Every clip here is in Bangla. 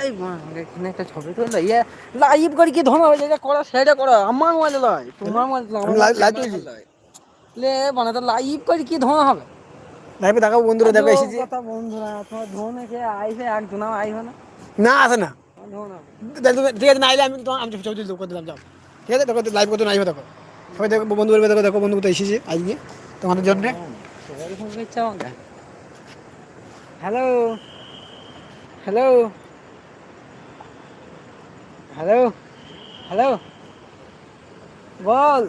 এই এখানে একটা ছবি তুললে ইয়ে লাইভ করে কি হয়ে যায় করা সেটা করা আমার মোবাইলে লয় তোমার মোবাইলে লয় লাইভ লাইভ তুলছি। লে মানে তো লাইভ করে কি ধোনা হবে। লাইভে দেখাবো বন্ধুরা দেখো এসেছি। কথা বন্ধুরা তোমার আইবে না। না আসে না। ঠিক আছে না আইলে আমি তোমার আমি ছবি তুলতে করে দিলাম যাও। ঠিক আছে দেখো লাইভ করতে না আইবে দেখো। সবাই দেখো বন্ধু বলবে দেখো দেখো বন্ধু তো এসেছি আজকে তোমাদের জন্য। Hello hello. হ্যালো হ্যালো বল।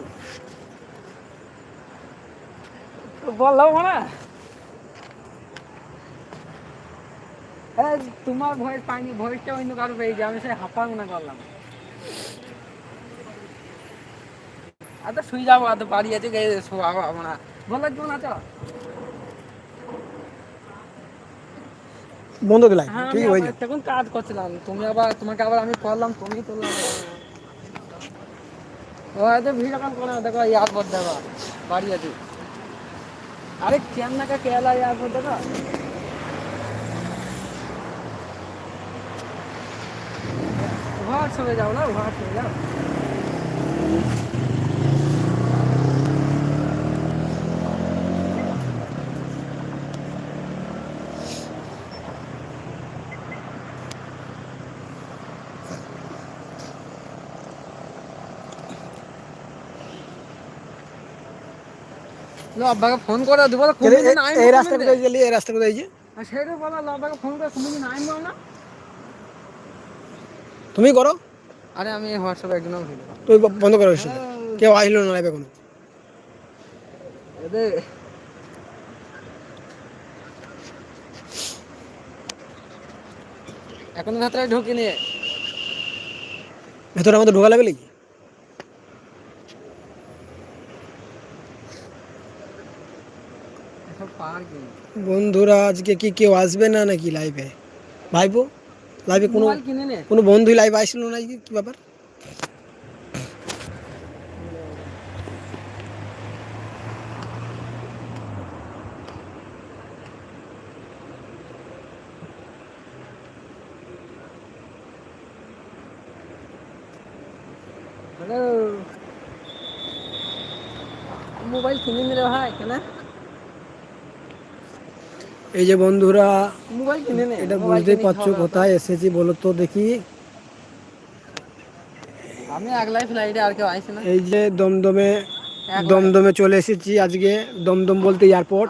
বললাম না তোমার ভয়েস পাইনি ভয়েসটা অন্য কারও পেয়েছি, আমি সে হাঁপা মনে করলাম। আচ্ছা শুয়ে যাব আর তো বাড়ি আছে শোয়াবো আমরা। বলো কেমন আছো বন্ধ দিলাই হ্যাঁ ঠিক হয়ে আবার তখন কাজ করছিলাম। তুমি আবার তোমাকে আবার আমি করলাম তুমি তো ও হয়তো ভিডিও কল করে দেখো এয়ারপোর্ট দেখো বাড়ি আছে। আরে চেন্নাকা কেরালা এয়ারপোর্ট দেখো? হোয়াটসঅ্যাপে যাও না হোয়াটসঅ্যাপে যাও। লো আব্বাকে ফোন করে দিব এই- রাস্তা কোথায় গেলি এই রাস্তা কোথায় গেছি সেটা বলো আব্বাকে ফোন করে কোনদিন আইন বল না। তুমি করো। আরে আমি হোয়াটসঅ্যাপে ভিডিও তুই বন্ধ করো সেটা কেউ আইলো না লাইভে কোনো এদের এখন ভেতরে ঢুকিনি। ভেতরে আমাদের ঢোকা লাগবে নাকি এসব পার্কিং বন্ধুরা আজকে কি কেউ আসবে না নাকি লাইভে ভাইবো লাইভে কোনো মোবাইল কিনে নে। কোনো বন্ধুই লাইভে আসলো না আজকে কি ব্যাপার? হ্যালো মোবাইল কিনে নিলে ভাই কেন? এই যে বন্ধুরা মোবাইল কিনে নে এটা বুঝতেই পারছ কোথায় এসেছি বলো তো দেখি। আমি একলাই ফ্লাইটে আর কেউ আইসি না। এই যে দমদমে দমদমে চলে এসেছি আজকে দমদম বলতে এয়ারপোর্ট।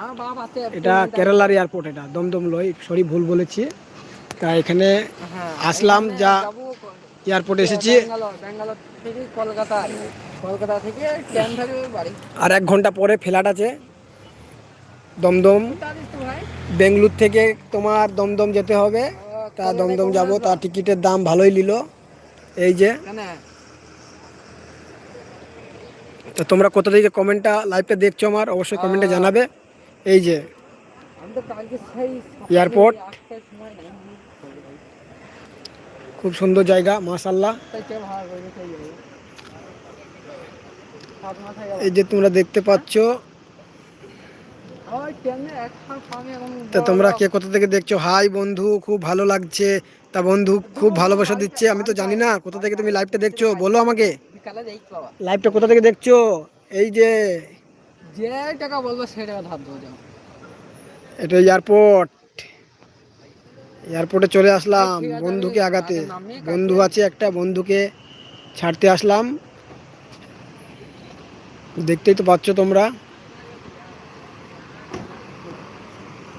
এটা কেরালার এয়ারপোর্ট এটা দমদম লয় সরি ভুল বলেছি। তা এখানে হ্যাঁ আসলাম যা এয়ারপোর্টে এসেছি। কলকাতা কলকাতা থেকে ধরে বাড়ি। আর এক ঘণ্টা পরে ফ্লাইট আছে দমদম। বেঙ্গলুর থেকে তোমার দমদম যেতে হবে। তা দমদম যাব তার টিকিটের দাম ভালোই নিল। এই যে। তো তোমরা কোথা থেকে কমেন্টটা লাইভটা দেখছ আমার, অবশ্যই কমেন্টে জানাবে। এই যে। এয়ারপোর্ট। খুব সুন্দর জায়গা মাশাল্লাহ এই যে তোমরা দেখতে পাচ্ছ ওই ট্রেনে একখান ফার্মে এখন তা তোমরা কে কোথা থেকে দেখছ? হাই বন্ধু খুব ভালো লাগছে। তা বন্ধু খুব ভালোবাসা দিচ্ছে। আমি তো জানি না কোথা থেকে তুমি লাইভটা দেখছ? বলো আমাকে। লাইভটা কোথা থেকে দেখছ? এই যে যে টাকা বলব সেই টাকা ধার দেবো এটা এয়ারপোর্ট এয়ারপোর্টে চলে আসলাম বন্ধুকে আগাতে। বন্ধু আছে একটা বন্ধুকে ছাড়তে আসলাম। দেখতেই তো পাচ্ছ তোমরা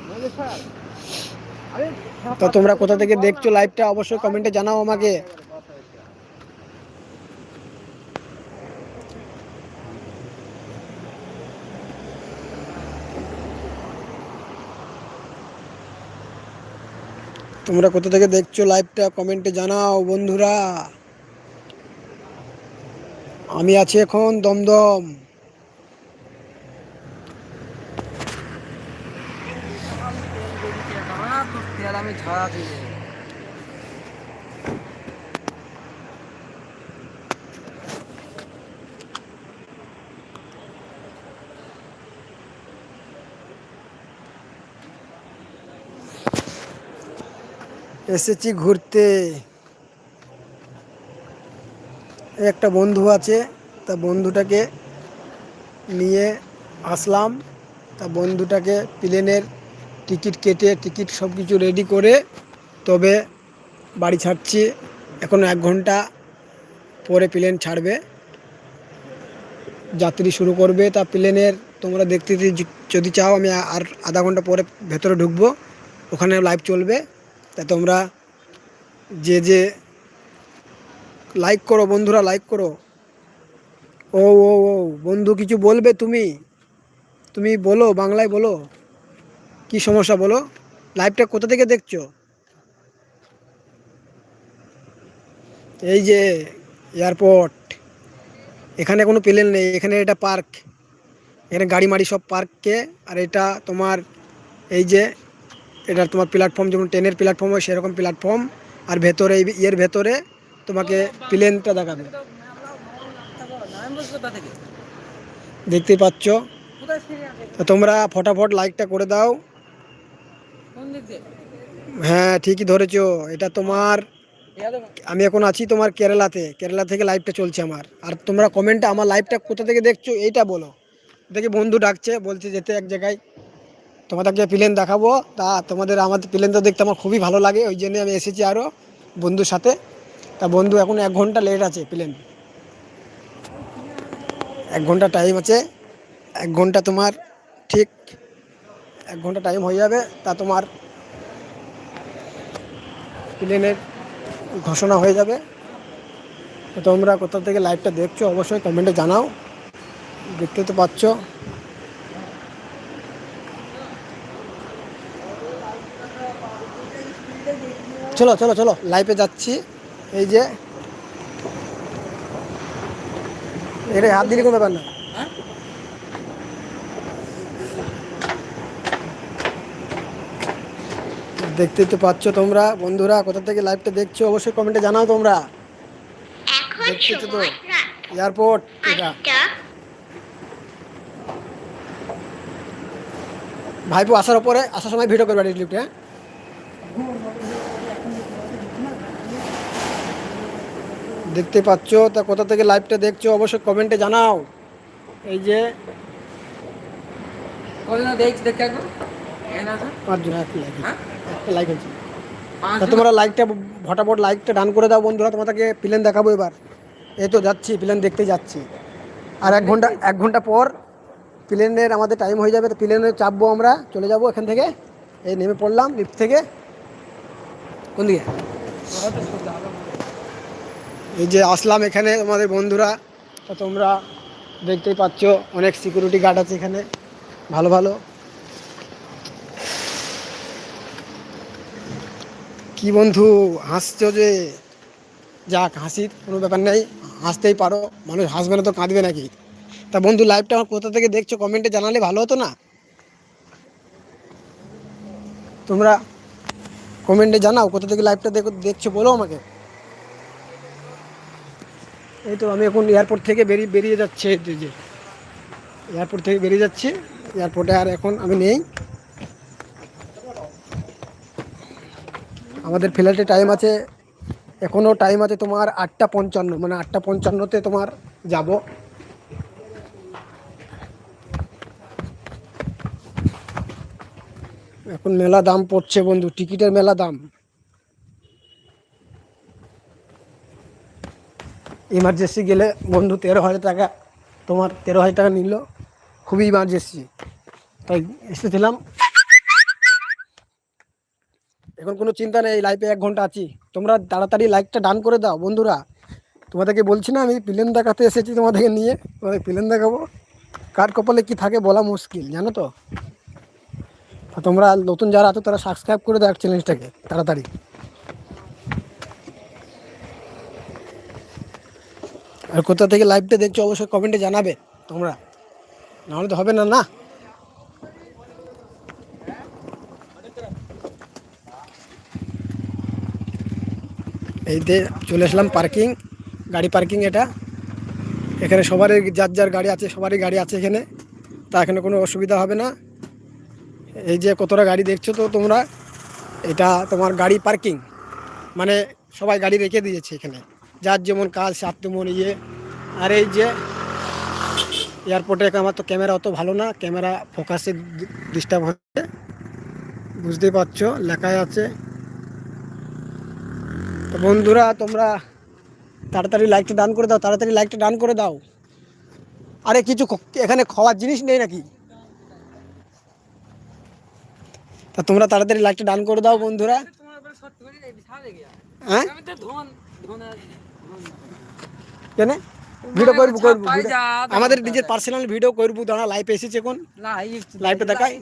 বলে স্যার আরে তা তোমরা কোথা থেকে দেখছ লাইভটা অবশ্যই কমেন্টে জানাও আমাকে। তোমরা কোথা থেকে দেখছ লাইভটা কমেন্টে জানাও বন্ধুরা। আমি আছি এখন দমদম। আমি ছাড়া এসেছি ঘুরতে। একটা বন্ধু আছে তা বন্ধুটাকে নিয়ে আসলাম। তা বন্ধুটাকে প্লেনের টিকিট কেটে টিকিট সব কিছু রেডি করে তবে বাড়ি ছাড়ছি। এখন এক ঘণ্টা পরে প্লেন ছাড়বে। যাত্রী শুরু করবে তা প্লেনের। তোমরা দেখতে যদি- যদি চাও আমি আর আধা ঘণ্টা পরে ভেতরে ঢুকবো। ওখানে লাইভ চলবে। তা তোমরা যে যে লাইক করো বন্ধুরা, লাইক করো। ও ও ও, বন্ধু কিছু বলবে তুমি? তুমি বলো, বাংলায় বলো। কি সমস্যা বলো? লাইভটা কোথা থেকে দেখছ? এই যে এয়ারপোর্ট এখানে কোনো প্লেন নেই, এখানে এটা পার্ক এখানে গাড়ি মাড়ি সব পার্ককে আর এটা তোমার এই যে, এটা তোমার প্ল্যাটফর্ম যেমন ট্রেনের প্ল্যাটফর্ম হয়, সেরকম প্ল্যাটফর্ম আর ভেতরে, ইয়ের ভেতরে তোমাকে প্লেনটা দেখাবে। দেখতেই পাচ্ছ? তোমরা ফটাফট লাইকটা করে দাও। হ্যাঁ ঠিকই ধরেছো। এটা তোমার, আমি এখন আছি তোমার কেরালাতে। কেরালা থেকে লাইভটা চলছে আমার। আর তোমরা কমেন্টে আমার লাইভটা কোথা থেকে দেখছ, এইটা বলো। দেখি বন্ধু ডাকছে, বলছে যেতে এক জায়গায়। তোমাদেরকে প্লেন দেখাবো। তা তোমাদের আমাদের প্লেনটা দেখতে আমার খুবই ভালো লাগে, ওই জন্য আমি এসেছি আরও বন্ধুর সাথে। তা বন্ধু, এখন এক ঘণ্টা লেট আছে প্লেন। এক ঘণ্টা টাইম আছে। এক ঘণ্টা তোমার, ঠিক, এক ঘণ্টা টাইম হয়ে যাবে। তা তোমার প্লেনের ঘোষণা হয়ে যাবে। তো তোমরা কোথা থেকে লাইভটা দেখছ অবশ্যই কমেন্টে জানাও। দেখতে তো পাচ্ছ। চলো চলো চলো, লাইভে যাচ্ছি। এই যে এটা হাত দিলে কোনো ব্যাপার না। হ্যাঁ দেখতে তো পাচ্ছ তোমরা। বন্ধুরা কোথা থেকে লাইভটা দেখছ অবশ্যই কমেন্টে জানাও তোমরা। এখন দেখতেছো তো এয়ারপোর্ট এটা। ভাইপো আসার পরে আসার সময় ভিডিও করবে ক্লিপটা হ্যাঁ? দেখতে পাচ্ছ তা কোথা থেকে লাইভটা দেখছ অবশ্যই কমেন্টে জানাও। এই যে কদিন দেখ দেখে একবার? পাঁচজন একটা লাইক হ্যাঁ? একটা লাইক হয়েছে তা তোমরা লাইকটা ফটাফট লাইকটা ডান করে দাও বন্ধুরা তোমাদেরকে প্লেন দেখাবো এবার। এই তো যাচ্ছি প্লেন দেখতে যাচ্ছি। আর এক ঘণ্টা এক ঘণ্টা পর প্লেনের আমাদের টাইম হয়ে যাবে তো প্লেনে চাপবো আমরা চলে যাব এখান থেকে। এই নেমে পড়লাম লিফট থেকে। কোন দিকে? এই যে আসলাম এখানে আমাদের বন্ধুরা তো তোমরা দেখতেই পাচ্ছ অনেক সিকিউরিটি গার্ড আছে এখানে। ভালো ভালো। কি বন্ধু, হাসছো যে? যাক, হাসির কোনো ব্যাপার নেই, হাসতেই পারো। মানুষ হাসবে না তো কাঁদবে নাকি? তা বন্ধু লাইভটা আমার কোথা থেকে দেখছ? কমেন্টে জানালে ভালো হতো না? তোমরা কমেন্টে জানাও, কোথা থেকে লাইভটা দেখো, দেখছ বলো আমাকে। এই তো আমি এখন এয়ারপোর্ট থেকে বেরিয়ে বেরিয়ে যাচ্ছে। যে এয়ারপোর্ট থেকে বেরিয়ে যাচ্ছি। এয়ারপোর্টে আর এখন আমি নেই। আমাদের ফ্লাইটে টাইম আছে এখনও টাইম আছে তোমার আটটা পঞ্চান্ন মানে আটটা পঞ্চান্নতে তোমার যাব। এখন মেলা দাম পড়ছে বন্ধু, টিকিটের মেলা দাম। ইমার্জেন্সি গেলে বন্ধু তেরো হাজার টাকা, তোমার তেরো হাজার টাকা নিল, খুবই ইমার্জেন্সি তাই এসেছিলাম। এখন কোনো চিন্তা নেই লাইফে এক ঘণ্টা আছি। তোমরা তাড়াতাড়ি লাইকটা ডান করে দাও, বন্ধুরা। তোমাদেরকে বলছি না, আমি প্লেন দেখাতে এসেছি তোমাদেরকে নিয়ে। তোমাদের প্লেন দেখাবো। কার কপালে কি থাকে বলা মুশকিল, জানো তো? তোমরা নতুন যারা আছো, তারা সাবস্ক্রাইব করে দাও চ্যালেঞ্জটাকে তাড়াতাড়ি। আর কোথা থেকে লাইভটা দেখছ, অবশ্যই কমেন্টে জানাবে তোমরা। নাহলে তো হবে না না? এইতে চলে আসলাম পার্কিং, গাড়ি পার্কিং এটা। এখানে সবারই যার যার গাড়ি আছে, সবারই গাড়ি আছে এখানে। তা এখানে কোনো অসুবিধা হবে না। এই যে কতটা গাড়ি দেখছ তো তোমরা, এটা তোমার গাড়ি পার্কিং। মানে সবাই গাড়ি রেখে দিয়েছে এখানে। যার যেমন কাজ, সার তেমন ইয়ে। আর এই যে এয়ারপোর্টে আমার তো ক্যামেরা অত ভালো না। ক্যামেরা ফোকাসে ডিস্টার্ব হচ্ছে। বুঝতেই পারছ, লেখাই আছে। তো বন্ধুরা তোমরা তাড়াতাড়ি লাইকটা ডান করে দাও তাড়াতাড়ি লাইকটা ডান করে দাও। আরে কিছু এখানে খাওয়ার জিনিস নেই নাকি? তা তোমরা তাড়াতাড়ি লাইকটা ডান করে দাও বন্ধুরা। হ্যাঁ? কেন? ভিডিও করব করব video- যা, আমাদের নিজের পার্সোনাল ভিডিও করব দাঁড়া লাইভ এসেছে এখন। লাইভ লাইভটা দেখাই?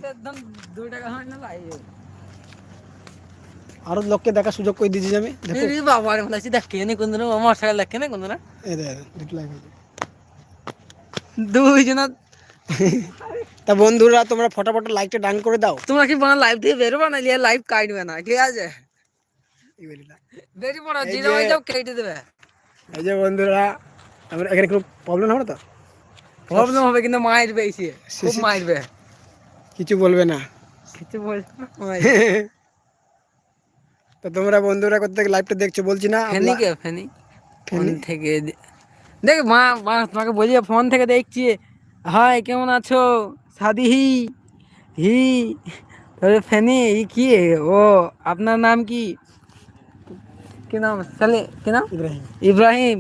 দুই টাকা হয় না লাইভ আরও লোককে দেখা সুযোগ করে দিয়েছি আমি। দেখো। বাবা রে ভালো দেখ কেনে কোন দিন আমার সাথে দেখ কেনে কোন দিন এই দেখ দুটো। তা বন্ধুরা তোমরা ফটাফট লাইকটা ডান করে দাও। তোমরা কি বানা লাইভ দিয়ে বেরোবা না লিয়ে লাইভ কাটবে না ঠিক আছে? বেরি পড়া জিরো হয়ে যাও কেটে দেবে। এই যে বন্ধুরা আমরা এখানে কোনো প্রবলেম হবে তো? প্রবলেম হবে কিন্তু মারবে এসে খুব মারবে কিছু বলবে না। কিছু বলছে না। তো তোমরা বন্ধুরা থেকে লাইভটা দেখছ বলছি না ফেনি কে? ফেনি? ফোন থেকে দেখ মা মা তোমাকে বলি ফোন থেকে দেখছি। হাই কেমন আছো? সাদি হি হি। তবে ফেনি ই কি? ও আপনার নাম কি? কি নাম? সালে কি নাম? ইব্রাহিম। ইব্রাহিম।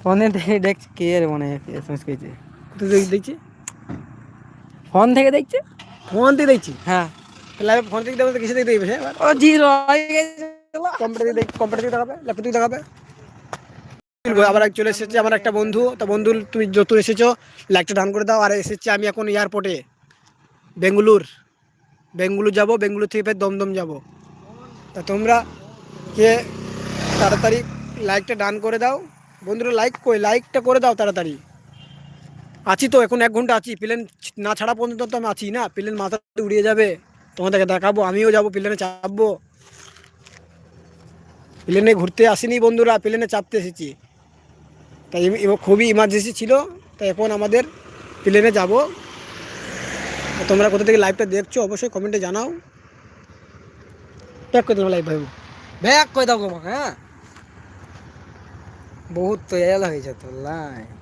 ফোনে থেকে দেখছি কে রে মনে হয় এসএমএস করেছে। থেকে দেখছি? ফোন থেকে দেখছে? ফোন থেকে দেখছি? হ্যাঁ। লাইভ ফোন থেকে দেখবে কিসে দেখবে সে? ও জিরো কম্পিউটার দেখ কম্পিউটার থেকে দেখাবে ল্যাপটপ থেকে দেখাবে। আবার এক চলে এসেছে আমার একটা বন্ধু তা বন্ধু তুমি যত এসেছ লাইকটা ডান করে দাও আর এসেছে আমি এখন এয়ারপোর্টে বেঙ্গুলুর। বেঙ্গুলুর যাব বেঙ্গুলুর থেকে ফের দমদম যাব। তা তোমরা কে তাড়াতাড়ি লাইকটা ডান করে দাও। বন্ধুরা লাইক কই? লাইকটা করে দাও তাড়াতাড়ি। আছি তো এখন এক ঘণ্টা আছি। প্লেন না ছাড়া পর্যন্ত তো আমি আছি না। প্লেন মাথা উড়িয়ে যাবে। তোমাদেরকে দেখাবো, আমিও যাব, প্লেনে চাপবো। প্লেনে ঘুরতে আসিনি বন্ধুরা, প্লেনে চাপতে এসেছি। তাই খুবই ইমার্জেন্সি ছিল, তাই এখন আমাদের প্লেনে যাব। তোমরা কোথা থেকে লাইভটা দেখছ, অবশ্যই কমেন্টে জানাও। প্যাক করে তোমার লাইভ ভাইবো ব্যাক কই দাও হ্যাঁ? বহুত তো এলা হয়েছে তো, লাই।